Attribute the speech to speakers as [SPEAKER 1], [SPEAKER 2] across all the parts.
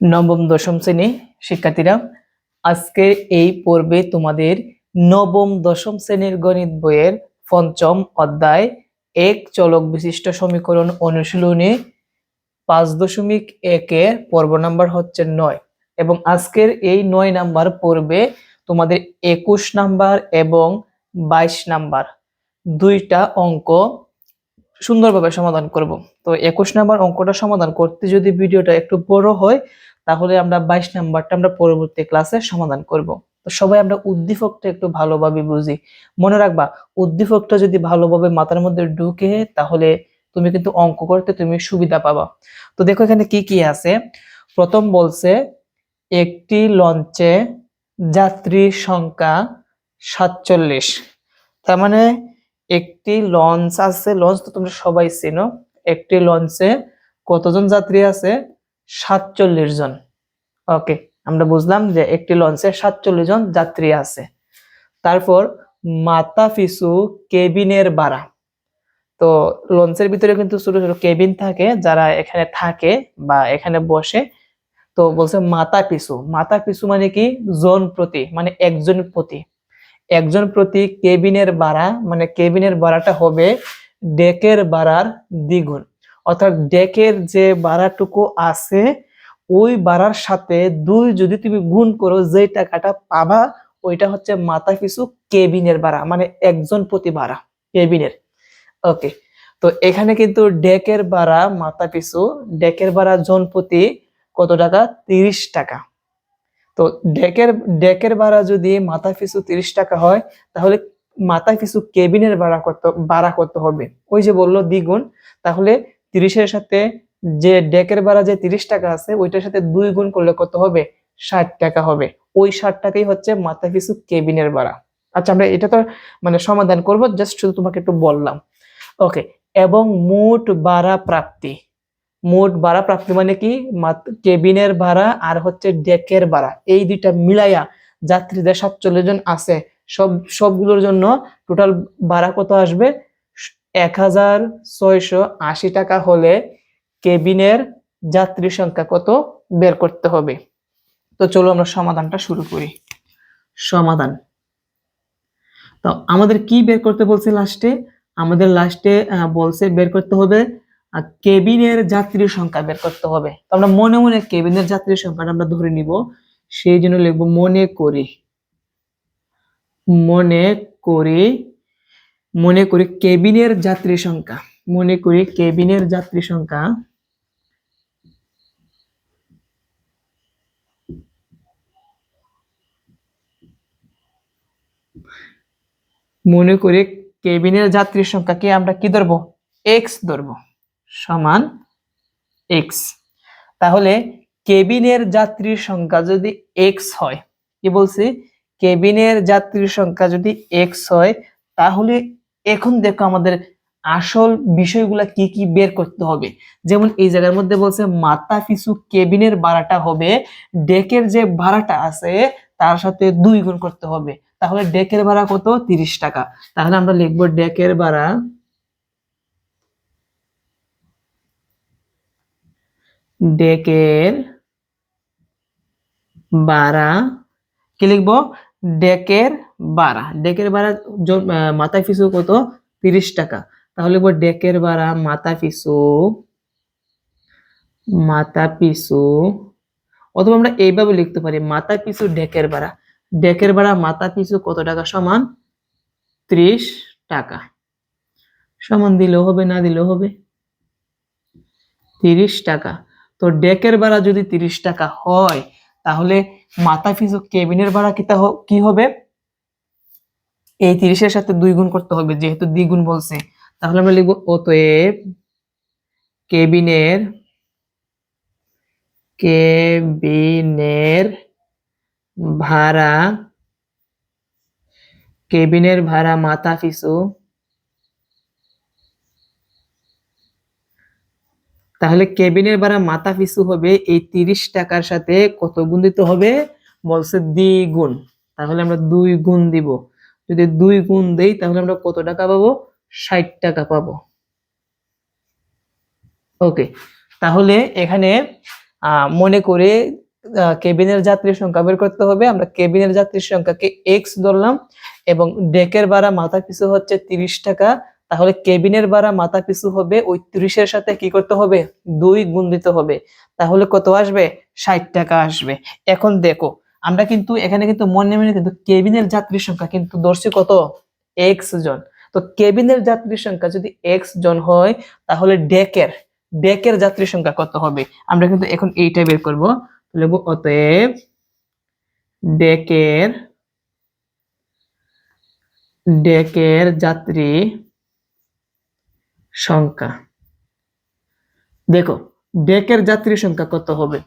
[SPEAKER 1] নবম, দশম শ্রেণি শিক্ষার্থীরা, আজকে এই পর্বে তোমাদের নবম, দশম শ্রেণির গণিত বইয়ের পঞ্চম অধ্যায় এক চলক বিশিষ্ট সমীকরণ অনুশীলনী পাঁচ দশমিক একে পর্ব নাম্বার হচ্ছে নয় এবং আজকের এই নয় নাম্বার পর্বে তোমাদের একুশ নাম্বার এবং বাইশ নাম্বার দুইটা অঙ্ক সুন্দরভাবে সমাধান করব। তো একুশ নাম্বার অঙ্কটা সমাধান করতে যদি ভিডিওটা একটু বড় হয়, তাহলে আমরা বাইশ নাম্বারটা আমরা পরবর্তী ক্লাসে সমাধান করব। তো সবাই আমরা উদ্দীপকটা একটু ভালোভাবে বুঝি। মনে রাখবা, উদ্দীপকটা যদি ভালোভাবে মাথার মধ্যে ঢুকে, তাহলে তুমি কিন্তু অঙ্ক করতে তুমি সুবিধা পাবা। তো দেখো এখানে কি কি আছে? প্রথম বলছে, একটি লঞ্চে যাত্রীর সংখ্যা সাতচল্লিশ। তার মানে একটি লঞ্চ আছে, লঞ্চ তো তোমরা সবাই চেনো। একটি লঞ্চে কতজন যাত্রী আছে? সাতচল্লিশ জন। ওকে আমরা বুঝলাম যে একটি লঞ্চে সাতচল্লিশ জন যাত্রী আছে। তারপর মাথা পিছু কেবিনের ভাড়া। তো লঞ্চের ভিতরে কিন্তু ছোট ছোট কেবিন থাকে, যারা এখানে থাকে বা এখানে বসে। তো বলছে মাথা পিছু মাথা পিছু মানে কি? জন প্রতি মানে একজন প্রতি। একজন প্রতি কেবিনের ভাড়া মানে কেবিনের ভাড়াটা হবে ডেকের ভাড়ার দ্বিগুণ। অর্থাৎ ডেকের যে ভাড়াটুকু আছে, ওই ভাড়ার সাথে দুই যদি তুমি গুণ করো যে টাকাটা পাবা, ওইটা হচ্ছে মাথা পিছু কেবিনের ভাড়া মানে একজন প্রতি ভাড়া কেবিনের। ওকে, তো এখানে কিন্তু ডেকের ভাড়া মাথা পিছু, ডেকের ভাড়া জন প্রতি কত টাকা? তিরিশ টাকা। তো ডেকের ডেকের ভাড়া যদি মাথা পিছু তিরিশ টাকা হয়, তাহলে মাথা পিছু কেবিনের ভাড়া কত ভাড়া কত হবে। ওই যে বলল দ্বিগুণ, তাহলে তিরিশের সাথে যে ডেকের ভাড়া যে তিরিশ টাকা আছে, ওইটার সাথে দুই গুণ করলে কত হবে? ষাট টাকা হবে। ওই ষাট টাকাই হচ্ছে মাথা পিছু কেবিনের ভাড়া। আচ্ছা আমরা এটা তো মানে সমাধান করব, জাস্ট শুধু তোমাকে একটু বললাম। ওকে, এবং মোট ভাড়া প্রাপ্তি। মোট ভাড়া প্রাপ্তি মানে কি কেবিনের ভাড়া আর হচ্ছে ডেকের ভাড়া। এই দুইটা মিলাইয়া যাত্রীদের সাতচল্লিশ জন আছে। সব, সবগুলোর জন্য টোটাল ভাড়া কত আসবে? এক হাজার ছয়শো আশি টাকা হলে কেবিনের যাত্রী সংখ্যা কত? বের করতে হবে। তো চলো আমরা সমাধানটা শুরু করি। সমাধান। তো আমাদের কি বের করতে বলছে লাস্টে আমাদের লাস্টে বলছে বের করতে হবে কেবিনের যাত্রীর সংখ্যা বের করতে হবে। আমরা মনে মনে কেবিনের যাত্রীর সংখ্যাটা আমরা ধরে নিব। সেই জন্য লিখব, মনে করি। মনে করি মনে করি কেবিনের যাত্রী সংখ্যা। মনে করি কেবিনের যাত্রী সংখ্যা মনে করি কেবিনের যাত্রীর সংখ্যাকে আমরা কি ধরবো? এক্স ধরবো। সমান এক্স তাহলে কেবিনের যাত্রীর সংখ্যা যদি এক্স হয়, কি বলছি? কেবিনের যাত্রীর সংখ্যা যদি এক্স হয়, তাহলে এখন দেখো আমাদের আসল বিষয়গুলা কি কি বের করতে হবে। যেমন এই জায়গার মধ্যে বলছে, মাথা পিছু কেবিনের ভাড়াটা হবে, ডেকের যে ভাড়াটা আছে, তার সাথে দুই গুণ করতে হবে। তাহলে ডেকের ভাড়া কত? তিরিশ টাকা। তাহলে আমরা লিখব ডেকের ভাড়া ডেকের ভাড়া কি লিখব? ডেকের ভাড়া ডেকের আহ, মাথা পিছু কত? তিরিশ টাকা। তাহলে লিখব ডেকের ভাড়া মাথা পিছু মাথা পিছু অথবা আমরা এইভাবে লিখতে পারি মাথা পিছু ডেকের ভাড়া ডেকের ভাড়া মাথা পিছু কত টাকা? সমান ত্রিশ টাকা। সমান দিলেও হবে না দিলেও হবে। তিরিশ টাকা। তো ডেকের ভাড়া যদি তিরিশ টাকা হয়, তাহলে মাথা পিছু কেবিনের ভাড়া কি হবে? এই তিরিশের সাথে দুই গুণ করতে হবে, যেহেতু দ্বিগুণ বলছে। তাহলে আমরা লিখব, অতএব কেবিনের কেবিনের ভাড়া কেবিনের ভাড়া মাথা পিছু তাহলে কেবিনের ভাড়া মাথা পিছু হবে এই তিরিশ টাকার সাথে কত গুণ দিতে হবে? বলছে দ্বিগুণ তাহলে আমরা দুই গুণ দিব। যদি দুই গুণ দেই, তাহলে আমরা কত টাকা পাবো? ষাট টাকা পাবো। ওকে, তাহলে এখানে মনে করে কেবিনের যাত্রীর সংখ্যা বের করতে হবে। আমরা কেবিনের যাত্রীর সংখ্যাকে এক্স ধরলাম এবং ডেকের ভাড়া মাথা পিছু হচ্ছে তিরিশ টাকা। তাহলে কেবিনের ভাড়া মাথা পিছু হবে ওই তিরিশের সাথে কি করতে হবে? দুই গুণ দিতে হবে। তাহলে কত আসবে? ষাট টাকা আসবে। এখন দেখো, আমরা কিন্তু এখানে কিন্তু মনে মনে কিন্তু কেবিনের যাত্রীর সংখ্যা কিন্তু ধরছি কত? এক্স জন। তো কেবিনের যাত্রীর সংখ্যা যদি এক্স জন হয়, তাহলে ডেকের ডেকের যাত্রীর সংখ্যা কত হবে? আমরা কিন্তু এখন এইটা বের করব। লিখব, অতএব ডেকের ডেকের যাত্রী সংখ্যা। দেখো, ডেকের যাত্রীর সংখ্যা কত হবে?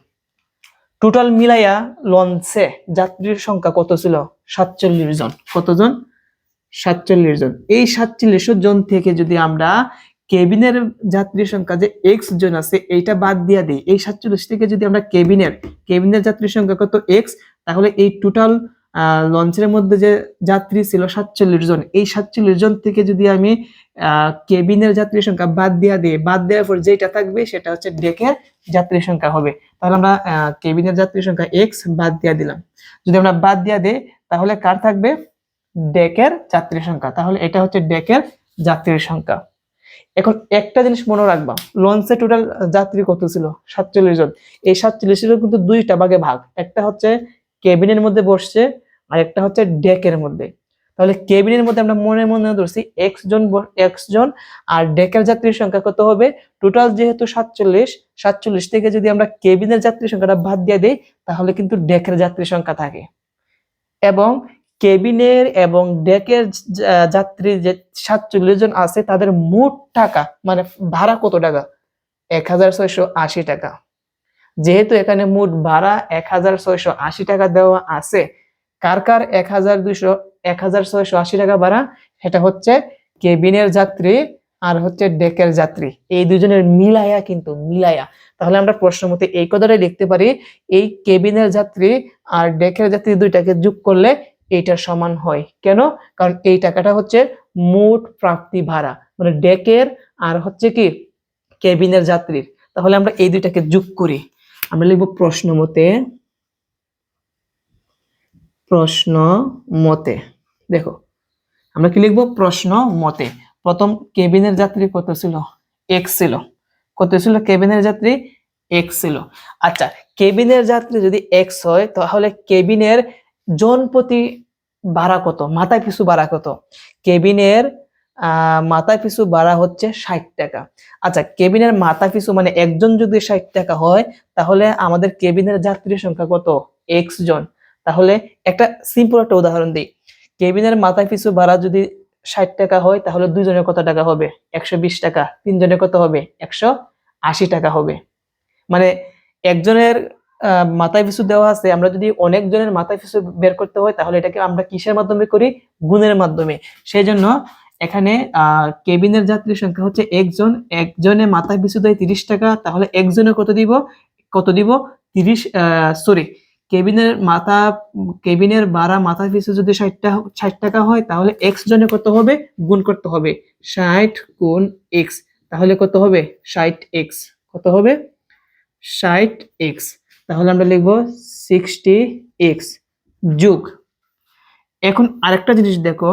[SPEAKER 1] টোটাল মিলাইয়া লঞ্চে যাত্রীর সংখ্যা কত ছিল? সাতচল্লিশ জন। কতজন? সাতচল্লিশ জন। এই সাতচল্লিশ জন থেকে যদি আমরা কেবিনের যাত্রীর সংখ্যা যে এক্স জন আছে, এইটা বাদ দিয়ে দিই। এই সাতচল্লিশ থেকে যদি আমরা কেবিনের কেবিনের যাত্রীর সংখ্যা কত এক্স তাহলে এই টোটাল লঞ্চের মধ্যে যে যাত্রী ছিল সাতচল্লিশ জন, এই সাতচল্লিশ জন থেকে যদি আমি কেবিনের যাত্রীর সংখ্যা বাদ দিয়া দিই, বাদ দেওয়ার পর যেটা থাকবে সেটা হচ্ছে ডেকের যাত্রীর সংখ্যা হবে। তাহলে আমরা কেবিনের যাত্রীর সংখ্যা এক্স বাদ দিয়া দিলাম। যদি আমরা বাদ দিয়া দিই, তাহলে কার থাকবে? ডেকের যাত্রীর সংখ্যা। তাহলে এটা হচ্ছে ডেকের যাত্রীর সংখ্যা। এখন একটা জিনিস মনে রাখবা, লঞ্চে টোটাল যাত্রী কত ছিল? সাতচল্লিশ জন। এই সাতচল্লিশ জন কিন্তু দুইটা ভাগে ভাগ। একটা হচ্ছে কেবিনের মধ্যে বসছে, আর একটা হচ্ছে ডেকের মধ্যে। তাহলে কেবিনের মধ্যে আমরা মনে মনে ধরছি এক্স জন এক্স জন, আর ডেকের যাত্রীর সংখ্যা কত হবে? টোটাল যেহেতু সাতচল্লিশ সাতচল্লিশ থেকে যদি আমরা কেবিনের যাত্রীর সংখ্যাটা বাদ দিয়ে দেই, তাহলে কিন্তু ডেকের যাত্রীর সংখ্যা থাকে। এবং কেবিনের এবং ডেকের যাত্রী যে সাতচল্লিশ জন আছে, তাদের মোট টাকা মানে ভাড়া কত টাকা? এক হাজার ছয়শো আশি টাকা। যেহেতু এখানে মোট ভাড়া এক হাজার ছয়শো আশি টাকা দেওয়া আছে, কার কার এক হাজার দুইশো এক হাজার ছয়শো আশি টাকা ভাড়া, সেটা হচ্ছে কেবিনের যাত্রী আর হচ্ছে ডেকের যাত্রী। এই দুজনের মিলায়া কিন্তু, মিলায়া। তাহলে আমরা প্রশ্ন মতে এই কথাটাই লিখতে পারি, এই কেবিনের যাত্রী আর ডেকের যাত্রী দুইটাকে যোগ করলে এইটার সমান হয়। কেন? কারণ এই টাকাটা হচ্ছে মোট প্রাপ্তি ভাড়া মানে ডেকের আর হচ্ছে কি, কেবিনের যাত্রীর। তাহলে আমরা এই দুইটাকে যোগ করি। আমরা লিখব প্রশ্ন মতে। প্রশ্ন মতে। দেখো, আমরা কি লিখব? প্রশ্ন মতে। প্রথম কেবিনের যাত্রী কত ছিল? এক্স ছিল। কত ছিল? কেবিনের যাত্রী এক্স ছিল। আচ্ছা কেবিনের যাত্রী যদি এক্স হয়, তাহলে কেবিনের জন প্রতি ভাড়া কত? মাথা পিছু ভাড়া কত? কেবিনের মাথা পিছু ভাড়া হচ্ছে ষাট টাকা। আচ্ছা কেবিনের মাথা পিছু মানে একজন যদি ষাট টাকা হয়, তাহলে আমাদের কেবিনের যাত্রীর সংখ্যা কত? এক্স জন। তাহলে একটা সিম্পল একটা উদাহরণ দিই। কেবিনের মাথা পিছু ভাড়া যদি ষাট টাকা হয়, তাহলে দুইজনের কত টাকা হবে? একশো বিশ টাকা। তিনজনের কত হবে? একশো আশি টাকা হবে। মানে একজনের মাথায় পিছু দেওয়া আছে, আমরা যদি অনেক জনের মাথায় পিছু বের করতে হয়, তাহলে এটাকে আমরা কিসের মাধ্যমে করি? গুণের মাধ্যমে। সেই জন্য এখানে কেবিনের যাত্রীর সংখ্যা হচ্ছে একজন। একজনে মাথা পিছু দেয় তিরিশ টাকা, তাহলে একজনে কত দিব? কত দিব? তিরিশ সরি কেবিনের মাথা, কেবিনের ভাড়া মাথা পিছু যদি ষাটটা ষাট টাকা হয়, তাহলে এক্স জনে কত হবে? গুণ করতে হবে। ষাট গুণ এক্স তাহলে কত হবে? ষাট এক্স কত হবে? ষাট এক্স তাহলে আমরা লিখব সিক্সটি এক্স যুগ। এখন আরেকটা জিনিস দেখো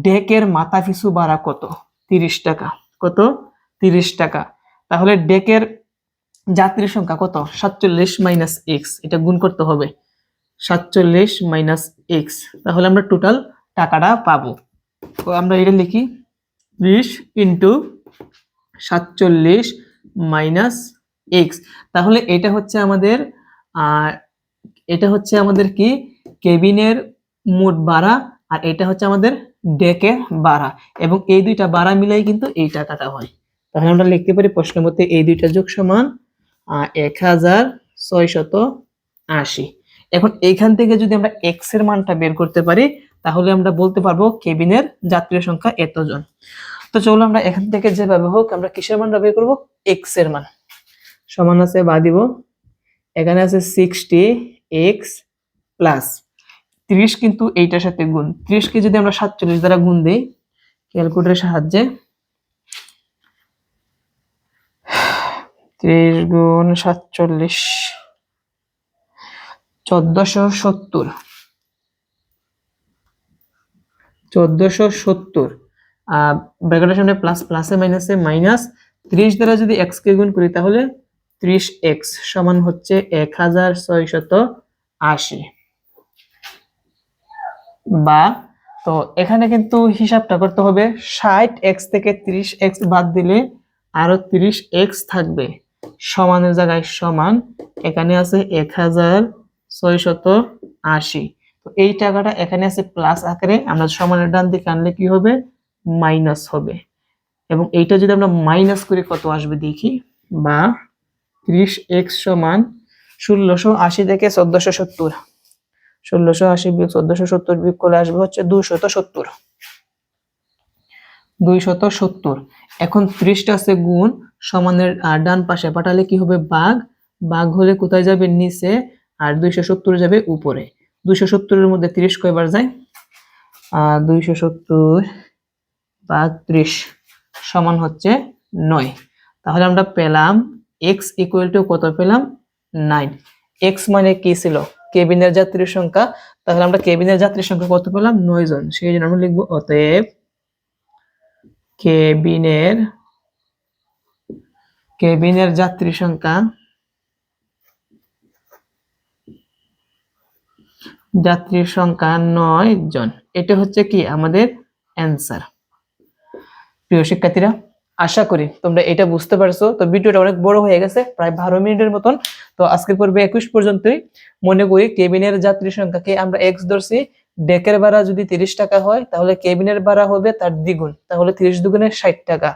[SPEAKER 1] ডেকের মাথা পিছু ভাড়া কত? তিরিশ টাকা। কত? তিরিশ টাকা। তাহলে ডেকের যাত্রীর সংখ্যা কত? সাতচল্লিশ মাইনাস এক্স এটা গুণ করতে হবে। সাতচল্লিশ মাইনাস এক্স তাহলে আমরা টোটাল টাকাটা পাবো। তো আমরা এটা লিখি। ত্রিশ ইন্টু সাতচল্লিশ মাইনাস এক্স তাহলে এটা হচ্ছে আমাদের এটা হচ্ছে আমাদের কি? কেবিনের মোট ভাড়া। আর এটা হচ্ছে আমাদের ডেকের ভাড়া এবং এই দুইটা ভাড়া মিলাই কিন্তু এই টাকাটা হয়। তাহলে আমরা লিখতে পারি প্রশ্ন মতে এই দুইটা যোগ সমান এক হাজার ছয়শত আশি। এখন এইখান থেকে যদি আমরা এক্সের মানটা বের করতে পারি, তাহলে আমরা বলতে পারব কেবিনের যাত্রীর সংখ্যা এতজন। তো চলো আমরা এখান থেকে যেভাবে হোক আমরা কিসের মানটা বের করব? এক্সের মান। সমান আছে বা দিব? এখানে আছে সিক্সটি এক্স প্লাস ত্রিশ কিন্তু এইটার সাথে গুণ। ত্রিশকে যদি আমরা সাতচল্লিশ দ্বারা গুণ দিই ক্যালকুলেটরের সাহায্যে ত্রিশ গুণ সাতচল্লিশ, চোদ্দশো সত্তর। চোদ্দশো সত্তর। ব্র্যাকেটের সামনে প্লাস প্লাসে মাইনাসে মাইনাস ত্রিশ দ্বারা যদি এক্স কে গুণ করি তাহলে ত্রিশ এক্স সমান হচ্ছে এক হাজার ছয়শত আশি। বা, তো এখানে কিন্তু হিসাবটা করতে হবে, ষাট এক্স থেকে ত্রিশ এক্স বাদ দিলে আরও ত্রিশ এক্স থাকবে। সমানের জায়গায় সমান, এখানে আছে এক হাজার ছয়শত আশি। তো এই টাকাটা এখানে আছে প্লাস আকারে, আমরা সমানের ডান দিকে আনলে কি হবে? মাইনাস হবে। এবং এইটা যদি আমরা মাইনাস করে, কত আসবে দেখি? বা, ত্রিশ এক্স সমান ষোলোশো আশি থেকে চোদ্দশো সত্তর। ষোলোশো আশি বিয়োগ চোদ্দশো সত্তর বিয়োগ করলে আসবে হচ্ছে দুইশত সত্তর। দুইশত সত্তর। এখন ত্রিশটা আছে গুণ সমানের ডান পাশে পাঠালে কি হবে? বাঘ। বাঘ হলে কোথায় যাবে? নিচে। আর দুইশো সত্তর যাবে উপরে। দুইশো সত্তরের মধ্যে ত্রিশ কয়বার যায়? আহ, দুইশো সত্তর বাঘ ত্রিশ সমান হচ্ছে নয়। তাহলে আমরা পেলাম এক্স ইকুয়াল টু কত পেলাম? নাইন এক্স মানে কি ছিল? কেবিনের যাত্রীর সংখ্যা, তাহলে আমরা কেবিনের যাত্রীর সংখ্যা কত পেলাম? নয় জন। সেই জন্য আমরা লিখব, অতএব কেবিনের কেবিনের যাত্রী সংখ্যা যাত্রীর সংখ্যা নয় জন। এটা হচ্ছে কি? আমাদের অ্যান্সার প্রিয় শিক্ষার্থীরা আশা করি তোমরা এটা বুঝতে পারছ। তো ভিডিওটা অনেক বড় হয়ে গেছে, প্রায় বারো মিনিটের মতন। তো আজকের পর্বে একুশ পর্যন্তই। মনে করি কেবিনের যাত্রী সংখ্যাকে আমরা এক্স ধরছি। ডেকের ভাড়া যদি তিরিশ টাকা হয়, তাহলে কেবিনের ভাড়া হবে তার দ্বিগুণ। তাহলে তিরিশ দুগুণে ষাট টাকা।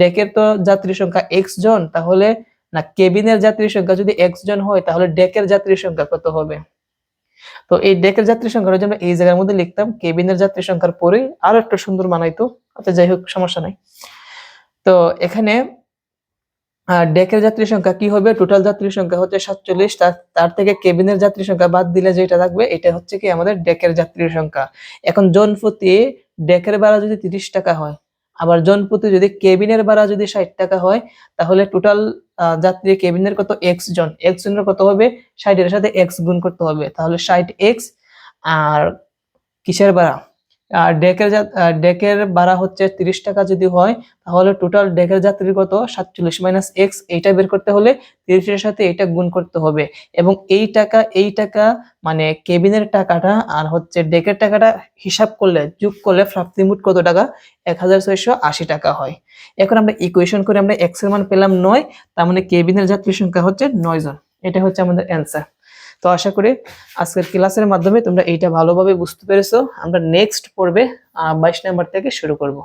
[SPEAKER 1] ডেকের তো যাত্রী সংখ্যা এক্স জন, তাহলে না, কেবিনের যাত্রী সংখ্যা যদি এক্স জন হয়, তাহলে ডেকের যাত্রী সংখ্যা কত হবে? তো এই ডেকের যাত্রী যদি আমরা এই জায়গার মধ্যে লিখতাম, কেবিনের যাত্রী সংখ্যার পরে আরও একটা সুন্দর মানাইতো। আচ্ছা যাই হোক, সমস্যা নাই। তো এখানে ডেকের যাত্রী সংখ্যা কি হবে? টোটাল যাত্রী সংখ্যা হচ্ছে সাতচল্লিশ। তার থেকে কেবিনের যাত্রী সংখ্যা বাদ দিলে যেটা থাকবে, এটা হচ্ছে কি আমাদের ডেকের যাত্রীর সংখ্যা। এখন জনপ্রতি ডেকের ভাড়া যদি তিরিশ টাকা হয়, আবার জনপ্রতি যদি কেবিনের ভাড়া যদি ষাট টাকা হয়, তাহলে টোটাল যাত্রী কেবিনের কত? এক্স জন। এক্স জনের কত হবে? ষাটের সাথে এক্স গুণ করতে হবে। তাহলে ষাট এক্স আর কিসের ভাড়া? আর ডেকের ডেকের ভাড়া হচ্ছে তিরিশ টাকা যদি হয়, তাহলে টোটাল ডেকের যাত্রীর কত? সাতচল্লিশ মাইনাস এক্স এইটা বের করতে হলে তিরিশের সাথে এইটা গুণ করতে হবে। এবং এই টাকা এই টাকা মানে কেবিনের টাকাটা আর হচ্ছে ডেকের টাকাটা হিসাব করলে, যোগ করলে প্রাপ্তিমূট কত টাকা? এক হাজার ছয়শো আশি টাকা হয়। এখন আমরা ইকুয়েশন করে আমরা এক্সের মান পেলাম নয়, তার মানে কেবিনের যাত্রীর সংখ্যা হচ্ছে নয় জন। এটা হচ্ছে আমাদের অ্যান্সার তো আশা করি আজকের ক্লাসের মাধ্যমে তোমরা এইটা ভালোভাবে বুঝতে পেরেছ। আমরা নেক্সট পর্বে বাইশ নাম্বার থেকে শুরু করব।